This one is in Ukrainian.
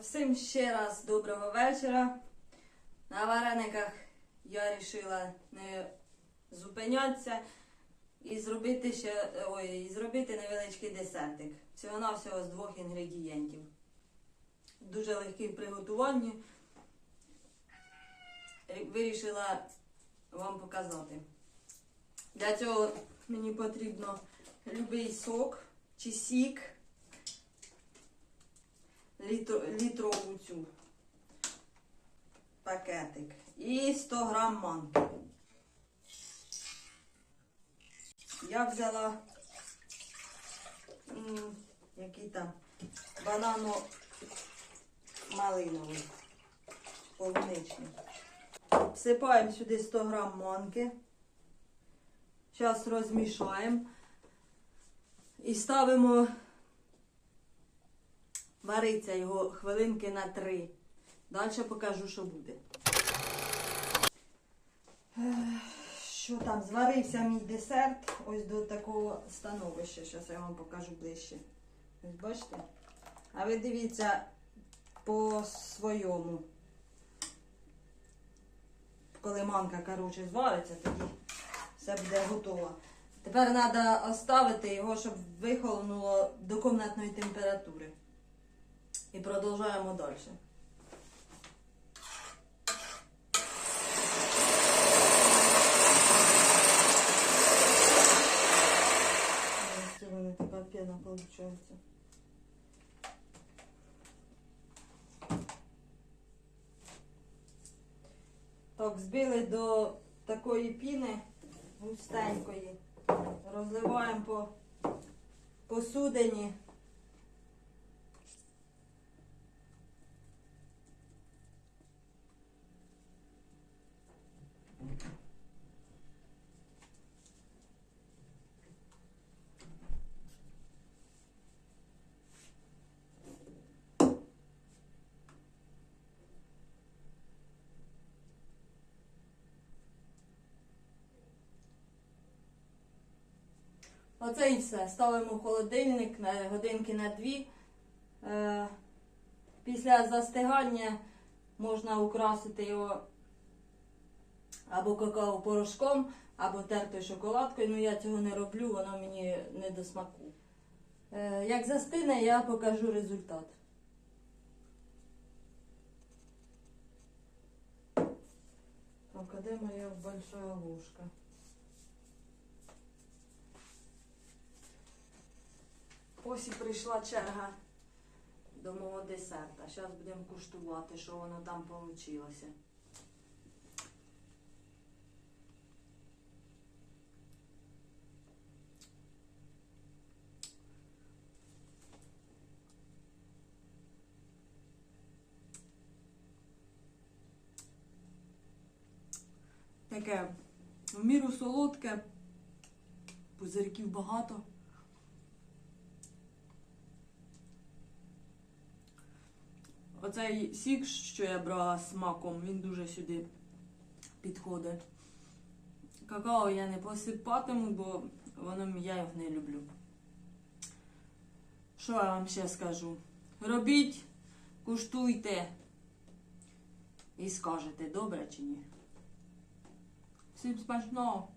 Всім ще раз доброго вечора. На варениках я вирішила не зупинятися і зробити ще ой, і зробити невеличкий десертик. Всього-навсього з двох інгредієнтів. Дуже легкий в приготуванні. Вирішила вам показати. Для цього мені потрібно любий сок чи сік літро, літрову цю пакетик і 100 грам манки. Я взяла який там банано малиновий, полуничний. Всипаємо сюди 100 грам манки. Зараз розмішаємо і ставимо Вариться його хвилинки на три. Далі покажу, що буде. Що там? Зварився мій десерт ось до такого становища. Зараз я вам покажу ближче. Ось бачите? А ви дивіться по своєму. Коли манка, коротше, звариться, тоді все буде готово. Тепер треба оставити його, щоб вихолонуло до кімнатної температури. І продовжуємо далі. Ось у мене така пена виходить. Так, збили до такої піни густенької. Розливаємо по посудині. Оце і все. Ставимо в холодильник на годинки на дві. Е, після застигання можна украсити його або какао-порошком, або тертою шоколадкою. Ну я цього не роблю, воно мені не до смаку. Е, як застине, я покажу результат. Де моя большая ложка? Ось і прийшла черга до мого десерта. Зараз будемо куштувати, що воно там вийшло. Таке в міру солодке, пузирків багато. Оцей сік, що я брала з маком, він дуже сюди підходить. Какао я не посипатиму, бо воно я його не люблю. Що я вам ще скажу? Робіть, куштуйте і скажете, добре чи ні. Всім смачного!